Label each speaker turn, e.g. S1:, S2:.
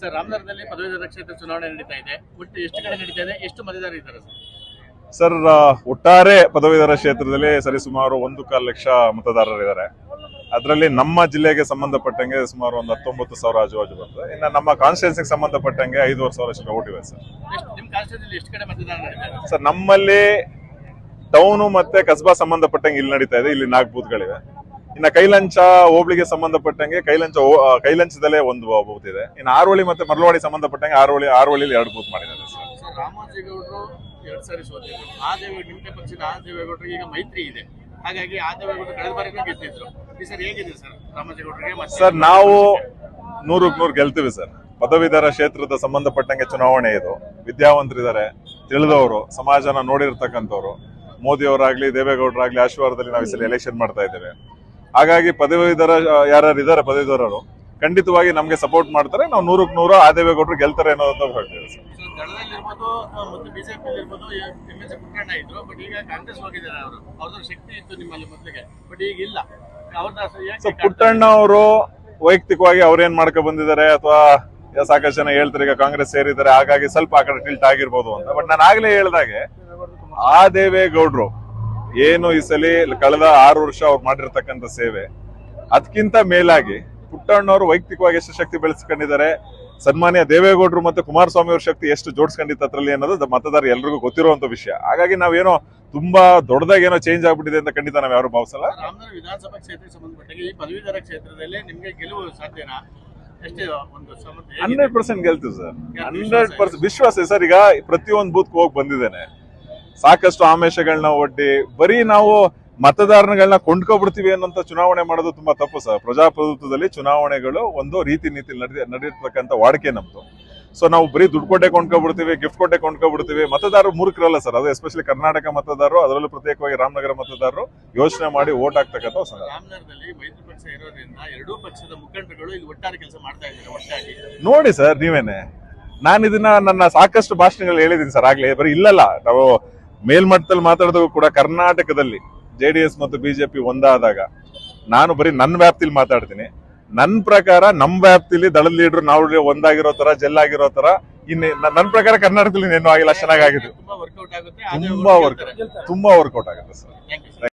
S1: Sir ರಾಮನಗರದಲ್ಲಿ ಪದವೀಧರ ಕ್ಷೇತ್ರ ಚುನಾವಣೆ ನಡೀತಾ ಇದೆ. ಒಟ್ಟು ಎಷ್ಟು ಕಡೆ ನಡೀತಾ ಇದೆ? ಎಷ್ಟು ಮತದಾರರು ಇದ್ದಾರೆ ಸರ್?
S2: ಸರ್ ಒಟ್ಟಾರೆ ಪದವೀಧರ ಕ್ಷೇತ್ರದಲ್ಲಿ ಸರಿಸುಮಾರು ಒಂದು ಕಾಲು ಲಕ್ಷ ಮತದಾರರಿದ್ದಾರೆ ಅದರಲ್ಲಿ ನಮ್ಮ ಜಿಲ್ಲೆಗೆ ಸಂಬಂಧಪಟ್ಟಂಗೆ ಸುಮಾರು ಒಂದು ಹತ್ತೊಂಬತ್ತು ಸಾವಿರ ಆಜುಬಾಜು ಬರ್ತದೆ. ಇನ್ನು ನಮ್ಮ ಕಾನ್ಸ್ಟಿಟ್ಯೂನ್ಸಿಗೆ ಸಂಬಂಧಪಟ್ಟಂಗೆ ಐದುವರೆ ಸಾವಿರ ಅಷ್ಟು ಓಟ್ ಇವೆ ಸರ್. ಸರ್ ನಮ್ಮಲ್ಲಿ ಟೌನು ಮತ್ತೆ ಕಸ್ಬಾ ಸಂಬಂಧಪಟ್ಟಂಗೆ ಇಲ್ಲಿ ನಡೀತಾ ಇದೆ. ಇಲ್ಲಿ ನಾಲ್ಕು ಬೂತ್ಗಳಿವೆ ಇನ್ನ ಕೈಲಂಚ ಹೋಬಳಿಗೆ ಸಂಬಂಧಪಟ್ಟಂಗೆ ಕೈಲಂಚ ಕೈಲಂಚದಲ್ಲೇ ಒಂದು ಬೂತ್ ಇದೆ ಇನ್ನು ಆರೋಳಿ ಮತ್ತೆ ಮರಳವಾಡಿ ಸಂಬಂಧಪಟ್ಟಂಗೆ ಆರೋಳಿ ಆರೋಳಿಲಿ ಎರಡು ಬೂತ್ ಮಾಡಿದ್ದಾರೆ ಸರ್.
S1: ಸರ್ ರಾಮೋಜಿಗೌಡರು ಎರಡು ಸಾರಿ ಸೋತಿದ್ರು. ಆ ದೇವೇಗೌಡ ನಿಮ್ಮ ಪಕ್ಷದ ಆ ದೇವೇಗೌಡರಿಗೆ ಈಗ ಮೈತ್ರಿ ಇದೆ. ಹಾಗಾಗಿ ಆ ದೇವೇಗೌಡರು ಕಳೆದ ಬಾರಿನೂ ಗೆದ್ದಿದ್ರು. ಈ ಸರ್ ಹೇಗಿದೆ ಸರ್ ರಾಮೋಜಿಗೌಡರಿಗೆ
S2: ಸರ್ ನಾವು ನೂರಕ್ಕೆ ನೂರು ಗೆಲ್ತೀವಿ ಸರ್. ಪದವೀಧರ ಕ್ಷೇತ್ರದ ಸಂಬಂಧಪಟ್ಟಂಗೆ ಚುನಾವಣೆ ಇದು. ವಿದ್ಯಾವಂತರಿದ್ದಾರೆ ತಿಳಿದವರು ಸಮಾಜನ ನೋಡಿರ್ತಕ್ಕಂಥವ್ರು. ಮೋದಿ ಅವರಾಗ್ಲಿ ದೇವೇಗೌಡರಾಗ್ಲಿ ಆಶೀರ್ವಾದದಲ್ಲಿ ನಾವು ಈ ಸಲ ಎಲೆಕ್ಷನ್ ಮಾಡ್ತಾ ಇದ್ದೇವೆ. ಹಾಗಾಗಿ ಪದವೀಧರ ಯಾರ್ಯಾರು ಇದ್ದಾರೆ ಪದವೀಧರರು ಖಂಡಿತವಾಗಿ ನಮಗೆ ಸಪೋರ್ಟ್ ಮಾಡ್ತಾರೆ. ನಾವು ನೂರಕ್ಕೆ ನೂರು ಆ ದೇವೇಗೌಡರು ಗೆಲ್ತಾರೆ ಅನ್ನೋದು ಹೇಳ್ತೀವಿ ಸರ್
S1: ಪುಟ್ಟಣ್ಣ ಅವರು.
S2: ವೈಯಕ್ತಿಕವಾಗಿ ಅವ್ರೇನ್ ಮಾಡ್ಕೊ ಬಂದಿದ್ದಾರೆ ಅಥವಾ ಸಾಕಷ್ಟು ಜನ ಹೇಳ್ತಾರೆ ಈಗ ಕಾಂಗ್ರೆಸ್ ಸೇರಿದ್ದಾರೆ ಹಾಗಾಗಿ ಸ್ವಲ್ಪ ಆ ಕಡೆ ಟಿಲ್ಟ್ ಆಗಿರ್ಬೋದು ಅಂತ. ಬಟ್ ನಾನು ಆಗ್ಲೇ ಹೇಳ್ದಾಗೆ ಆ ದೇವೇಗೌಡ್ರು ಏನು ಈ ಸಲ ಕಳೆದ ಆರು ವರ್ಷ ಅವ್ರು ಮಾಡಿರ್ತಕ್ಕಂಥ ಸೇವೆ. ಅದಕ್ಕಿಂತ ಮೇಲಾಗಿ ಪುಟ್ಟಣ್ಣವರು ವೈಯಕ್ತಿಕವಾಗಿ ಎಷ್ಟು ಶಕ್ತಿ ಬೆಳೆಸ್ಕೊಂಡಿದ್ದಾರೆ ಸನ್ಮಾನ್ಯ ದೇವೇಗೌಡರು ಮತ್ತೆ ಕುಮಾರಸ್ವಾಮಿ ಅವ್ರ ಶಕ್ತಿ ಎಷ್ಟು ಜೋಡಿಸ್ಕೊಂಡಿತ್ತು ಅದ್ರಲ್ಲಿ ಅನ್ನೋದು ಮತದಾರ ಎಲ್ರಿಗೂ ಗೊತ್ತಿರುವಂತ ವಿಷಯ. ಹಾಗಾಗಿ ನಾವೇನೋ ತುಂಬಾ ದೊಡ್ಡದಾಗಿ ಏನೋ ಚೇಂಜ್ ಆಗ್ಬಿಟ್ಟಿದೆ ಅಂತ ಖಂಡಿತ ನಾವು ಯಾರು ಭಾವಿಸಲ್ಲ.
S1: ವಿಧಾನಸಭಾ ಕ್ಷೇತ್ರಕ್ಕೆ ಸಂಬಂಧಪಟ್ಟಂಗೆ ಈ ಪದವೀಧರ ಕ್ಷೇತ್ರದಲ್ಲಿ ನಿಮಗೆ ಗೆಲುವು ಸಾಧ್ಯನಾ?
S2: ಹಂಡ್ರೆಡ್ ಪರ್ಸೆಂಟ್ ಗೆಲ್ತೀವಿ ಸರ್. ಹಂಡ್ರೆಡ್ ಪರ್ಸೆಂಟ್ ವಿಶ್ವಾಸ ಸರ್ ಈಗ ಪ್ರತಿಯೊಂದು ಬೂತ್ ಹೋಗಿ ಬಂದಿದ್ದೇನೆ. ಸಾಕಷ್ಟು ಆಮೇಶಗಳನ್ನ ಒಡ್ಡಿ ಬರೀ ನಾವು ಮತದಾರಗಳನ್ನ ಕೊಂಡ್ಕೊಬಿಡ್ತೀವಿ ಅನ್ನೋಂತ ಚುನಾವಣೆ ಮಾಡೋದು ತುಂಬಾ ತಪ್ಪು ಸರ್. ಪ್ರಜಾಪ್ರಭುತ್ವದಲ್ಲಿ ಚುನಾವಣೆಗಳು ಒಂದು ರೀತಿ ನೀತಿ ನಡೆ ನಡೆಯತಕ್ಕಂಥ ವಾಡಿಕೆ ನಮ್ದು. ಸೊ ನಾವು ಬರೀ ದುಡ್ಡು ಕೊಟ್ಟೆ ಕೊಂಡ್ಕೊಬಿಡ್ತೀವಿ ಗಿಫ್ಟ್ ಕೊಟ್ಟೆ ಕೊಂಡ್ಕೊಬಿಡ್ತೀವಿ. ಮತದಾರರು ಮೂರ್ಖರಲ್ಲ ಸರ್. ಅದು ಎಸ್ಪೆಷಲಿ ಕರ್ನಾಟಕ ಮತದಾರರು ಅದರಲ್ಲೂ ಪ್ರತ್ಯೇಕವಾಗಿ ರಾಮನಗರ ಮತದಾರರು ಯೋಚನೆ ಮಾಡಿ ವೋಟ್ ಆಗ್ತಕ್ಕಂಥ ಸರ್.
S1: ರಾಮನಗರದಲ್ಲಿ ಮೈತ್ರಿ ಪಕ್ಷ ಇರೋದ್ರಿಂದ ಎರಡೂ ಪಕ್ಷದ ಮುಖಂಡರುಗಳು ಇಲ್ಲಿ ಒಟ್ಟಾರೆ ಕೆಲಸ ಮಾಡ್ತಾ ಇದ್ದಾರೆ ಒಟ್ಟಾಗಿ.
S2: ನೋಡಿ ಸರ್ ನೀವೇನೆ. ನಾನು ಇದನ್ನ ನನ್ನ ಸಾಕಷ್ಟು ಭಾಷಣಗಳು ಹೇಳಿದ್ದೀನಿ ಸರ್. ಆಗ್ಲೇ ಬರೀ ಇಲ್ಲಲ್ಲ. ನಾವು ಮೇಲ್ಮಟ್ಟದಲ್ಲಿ ಮಾತಾಡಿದಾಗ ಕೂಡ ಕರ್ನಾಟಕದಲ್ಲಿ ಜೆ ಡಿ ಎಸ್ ಮತ್ತು ಬಿಜೆಪಿ ಒಂದಾದಾಗ ನಾನು ಬರೀ ನನ್ನ ವ್ಯಾಪ್ತಿಲಿ ಮಾತಾಡ್ತೀನಿ. ನನ್ನ ಪ್ರಕಾರ ನಮ್ಮ ವ್ಯಾಪ್ತಿಲಿ ದಳದ ಲೀಡರ್ ನಾವು ಒಂದಾಗಿರೋ ತರ ಜೆಲ್ ಆಗಿರೋ ತರ ಇನ್ನು ನನ್ನ ಪ್ರಕಾರ ಕರ್ನಾಟಕದಲ್ಲಿ ಇನ್ನೇನು ಆಗಿಲ್ಲ ಚೆನ್ನಾಗಾಗಿದೆ
S1: ತುಂಬಾ ವರ್ಕೌಟ್
S2: ತುಂಬಾ ವರ್ಕ್ ತುಂಬಾ ವರ್ಕೌಟ್ ಆಗುತ್ತೆ ಸರ್.